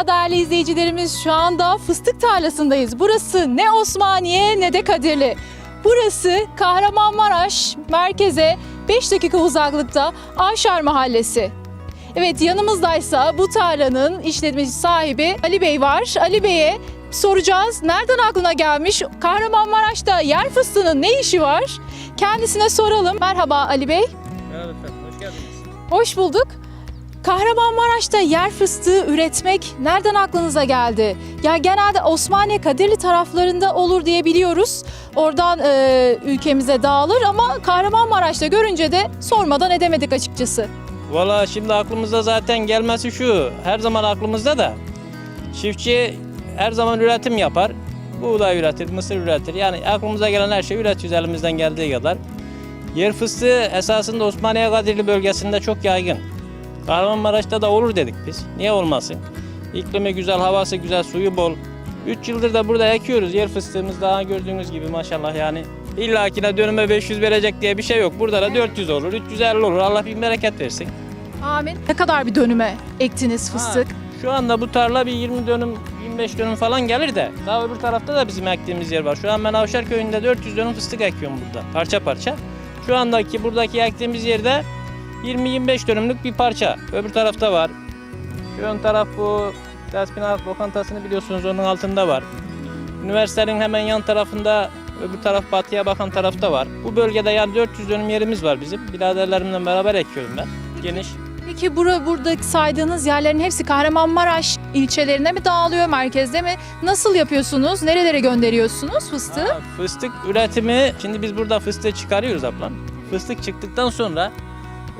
Merhaba değerli izleyicilerimiz. Şu anda fıstık tarlasındayız. Burası ne Osmaniye ne de Kadirli. Burası Kahramanmaraş merkeze 5 dakika uzaklıkta Avşar Mahallesi. Evet yanımızdaysa bu tarlanın işletmeci sahibi Ali Bey var. Ali Bey'e soracağız. Nereden aklına gelmiş? Kahramanmaraş'ta yer fıstığının ne işi var? Kendisine soralım. Merhaba Ali Bey. Merhaba efendim, hoş geldiniz. Hoş bulduk. Kahramanmaraş'ta yer fıstığı üretmek nereden aklınıza geldi? Ya genelde Osmaniye Kadirli taraflarında olur diye biliyoruz. Oradan e, ülkemize dağılır ama Kahramanmaraş'ta görünce de sormadan edemedik açıkçası. Valla şimdi aklımızda zaten gelmesi şu, her zaman aklımızda da çiftçi her zaman üretim yapar. Buğday üretir, mısır üretir. Yani aklımıza gelen her şeyi üretiyoruz elimizden geldiği kadar. Yer fıstığı esasında Osmaniye Kadirli bölgesinde çok yaygın. Kahramanmaraş'ta da olur dedik biz. Niye olmasın? İklimi güzel, havası güzel, suyu bol. 3 yıldır da burada ekiyoruz. Yer fıstığımız daha gördüğünüz gibi maşallah yani. İlla ki de dönüme 500 verecek diye bir şey yok. Burada da 400 olur, 350 olur. Allah bir bereket versin. Amin. Ne kadar bir dönüme ektiniz fıstık? Ha, şu anda bu tarla bir 20 dönüm, 25 dönüm falan gelir de daha öbür tarafta da bizim ektiğimiz yer var. Şu an ben Avşar köyünde 400 dönüm fıstık ekiyorum burada parça parça. Şu andaki buradaki ektiğimiz yerde 20-25 dönümlük bir parça. Öbür tarafta var. Şu ön taraf bu Despina lokantasını biliyorsunuz onun altında var. Üniversitenin hemen yan tarafında öbür taraf batıya bakan tarafta var. Bu bölgede yani 400 dönüm yerimiz var bizim. Biraderlerimle beraber ekiyorum ben. Geniş. Peki bura, burada saydığınız yerlerin hepsi Kahramanmaraş ilçelerine mi dağılıyor, merkezde mi? Nasıl yapıyorsunuz? Nerelere gönderiyorsunuz fıstığı? Ha, fıstık üretimi, şimdi biz burada fıstığı çıkarıyoruz ablam. Fıstık çıktıktan sonra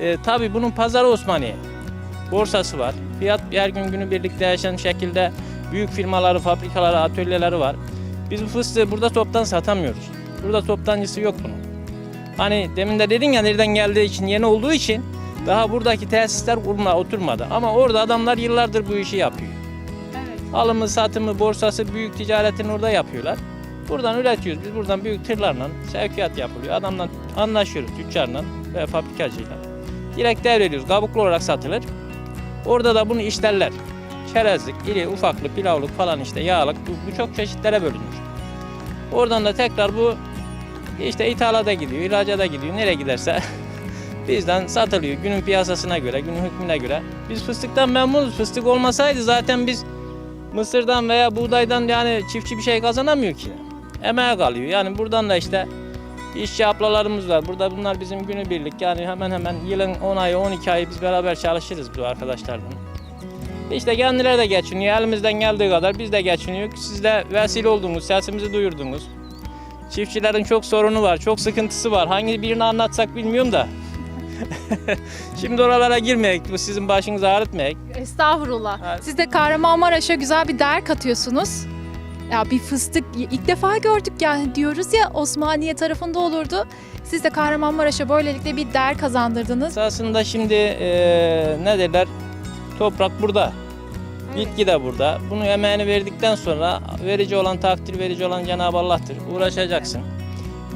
e, tabii bunun pazarı Osmaniye. Borsası var. Fiyat her gün günü birlikte yaşayan şekilde büyük firmaları, fabrikaları, atölyeleri var. Biz bu fıstığı burada toptan satamıyoruz. Burada toptancısı yok bunun. Hani demin de dedin ya nereden geldiği için, yeni olduğu için daha buradaki tesisler kurma, oturmadı. Ama orada adamlar yıllardır bu işi yapıyor. Evet. Alımı, satımı, borsası, büyük ticaretini orada yapıyorlar. Buradan üretiyoruz. Biz buradan büyük tırlarla sevkiyat yapılıyor. Adamla anlaşıyoruz tüccarla ve fabrikacıyla. Direkt devrediyoruz. Kabuklu olarak satılır. Orada da bunu işlerler. Çerezlik, iri, ufaklı, pilavlık falan işte yağlık bu, bu çok çeşitlere bölünmüş. Oradan da tekrar bu işte ithalata gidiyor, ihracata gidiyor. Nereye giderse bizden satılıyor. Günün piyasasına göre, günün hükmüne göre. Biz fıstıktan memnunuz. Fıstık olmasaydı zaten biz mısırdan veya buğdaydan yani çiftçi bir şey kazanamıyor ki. Emeğe kalıyor. Yani buradan da işte işçi ablalarımız var. Burada bunlar bizim günübirlik. Yani hemen hemen yılın 10 ayı 12 ayı biz beraber çalışırız bu arkadaşlarla. İşte kendileri de geçiniyor. Elimizden geldiği kadar biz de geçiniyoruz. Siz de vesile oldunuz, sesimizi duyurdunuz. Çiftçilerin çok sorunu var, çok sıkıntısı var. Hangi birini anlatsak bilmiyorum da. Şimdi oralara girmeyek, bu sizin başınızı ağrıtmayek. Estağfurullah. Evet. Siz de Kahramanmaraş'a güzel bir değer katıyorsunuz. Ya bir fıstık ilk defa gördük yani diyoruz ya Osmaniye tarafında olurdu. Siz de Kahramanmaraş'a böylelikle bir değer kazandırdınız. Esasında şimdi eee ne derler, toprak burada. Bitki de burada. Bunu emeğini verdikten sonra verici olan takdir verici olan Cenab-ı Allah'tır. Uğraşacaksın.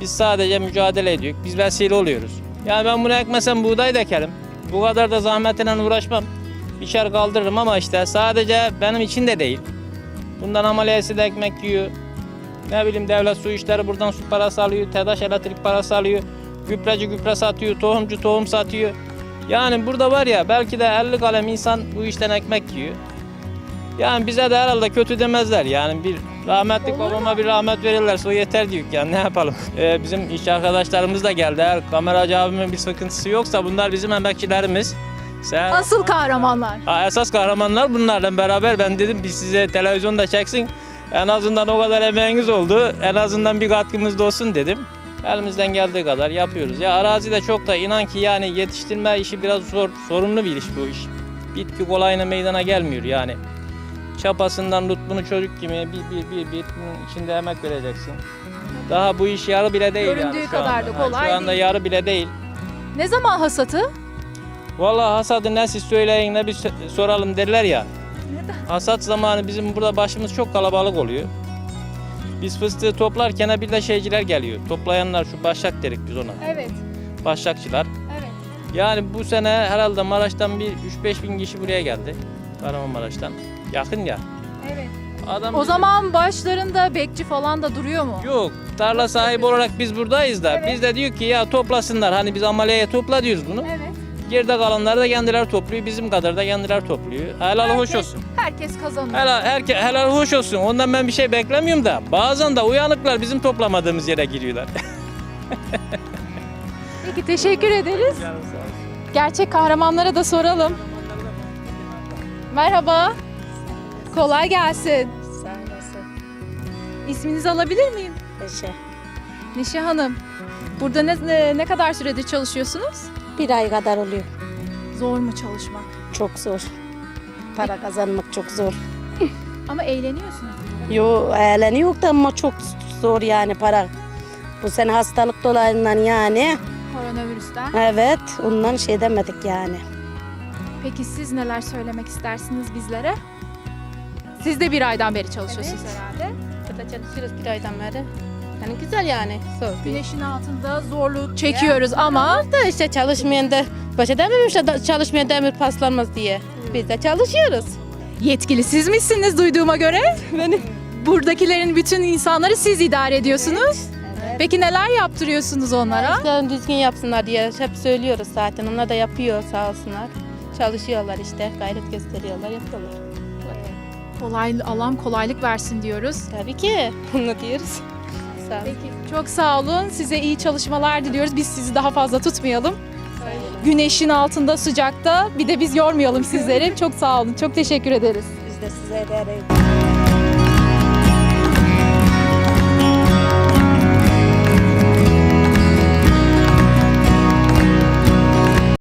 Biz sadece mücadele ediyoruz. Biz vesile oluyoruz. Yani ben bunu ekmesem buğday da ekerim. Bu kadar da zahmetiyle uğraşmam. Biçer kaldırırım ama işte sadece benim için de değil. Bundan ameliyesi de ekmek yiyor. Ne bileyim devlet su işleri buradan su parası alıyor. TEDAŞ elektrik parası alıyor. Gübreci gübre satıyor. Tohumcu tohum satıyor. Yani burada var ya belki de 50 kalem insan bu işten ekmek yiyor. Yani bize de herhalde kötü demezler. Yani bir rahmetli Olur mu? babama bir rahmet verirlerse o yeter diyor yani ne yapalım. Ee, bizim iş arkadaşlarımız da geldi. Eğer kameracı abimin bir sıkıntısı yoksa bunlar bizim emekçilerimiz. Sen, Asıl kahramanlar. Ha, esas kahramanlar bunlarla beraber ben dedim biz size televizyonda çeksin. En azından o kadar emeğiniz oldu. En azından bir katkımız da olsun dedim. Elimizden geldiği kadar yapıyoruz. Ya arazi de çok da inan ki yani yetiştirme işi biraz zor, sorunlu bir iş bu iş. Bitki kolayına meydana gelmiyor yani. Çapasından tut bunu çocuk gibi bir bir bir bir bunun içinde emek vereceksin. Daha bu iş yarı bile değil Göründüğü yani şu kadar anda. da Ha, kolay Şu anda değil. yarı bile değil. Ne zaman hasatı? Vallahi hasadı siz söyleyin ne bir soralım derler ya. Hasat zamanı bizim burada başımız çok kalabalık oluyor. Biz fıstığı toplarken bir de şeyciler geliyor. Toplayanlar şu başak derik biz ona. Evet. Başakçılar. Evet. Yani bu sene herhalde Maraş'tan bir 3-5 bin kişi buraya geldi. Kahramanmaraş'tan. Yakın ya. Evet. Adam O zaman başlarında bekçi falan da duruyor mu? Yok. Tarla sahibi olarak biz buradayız da. Evet. Biz de diyor ki ya toplasınlar. Hani biz ameliyeye topla diyoruz bunu. Evet. Geride kalanları da kendileri topluyor. Bizim kadar da kendileri topluyor. Helal hoş Herkes- olsun. Herkes kazanıyor. Helal, herke, helal hoş olsun. Ondan ben bir şey beklemiyorum da. Bazen de uyanıklar bizim toplamadığımız yere giriyorlar. Peki teşekkür ederiz. Gerçek kahramanlara da soralım. Merhaba. Kolay gelsin. İsminizi alabilir miyim? Teşekkür. Neşe Hanım. Burada ne, ne, ne kadar süredir çalışıyorsunuz? Bir ay kadar oluyor. Zor mu çalışmak? Çok zor. Para kazanmak çok zor. Ama eğleniyorsunuz. Yo eğleniyor da ama çok zor yani para. Bu sene hastalık dolayından yani. Koronavirüsten. Evet ondan şey demedik yani. Peki siz neler söylemek istersiniz bizlere? Siz de bir aydan beri çalışıyorsunuz Evet. herhalde. Burada çalışıyoruz bir aydan beri. Yani güzel yani. Bir. Güneşin altında zorluk çekiyoruz ama Da işte çalışmayan da başa dememişler da çalışmayan demir paslanmaz diye. Biz de çalışıyoruz. yetkili siz misiniz duyduğuma göre? Benim. Buradakilerin bütün insanları siz idare ediyorsunuz. Peki neler yaptırıyorsunuz onlara? İşlerini düzgün yapsınlar diye hep söylüyoruz zaten. Onlar da yapıyor sağ olsunlar. Çalışıyorlar işte, gayret gösteriyorlar, yapıyorlar. Kolay, alan kolaylık versin diyoruz. Tabii ki bunu diyoruz. Olun. Peki çok sağ olun. Size iyi çalışmalar diliyoruz. Biz sizi daha fazla tutmayalım. Güneşin altında sıcakta bir de biz yormayalım sizleri. Çok sağ olun. Çok teşekkür ederiz. Biz de size ederim.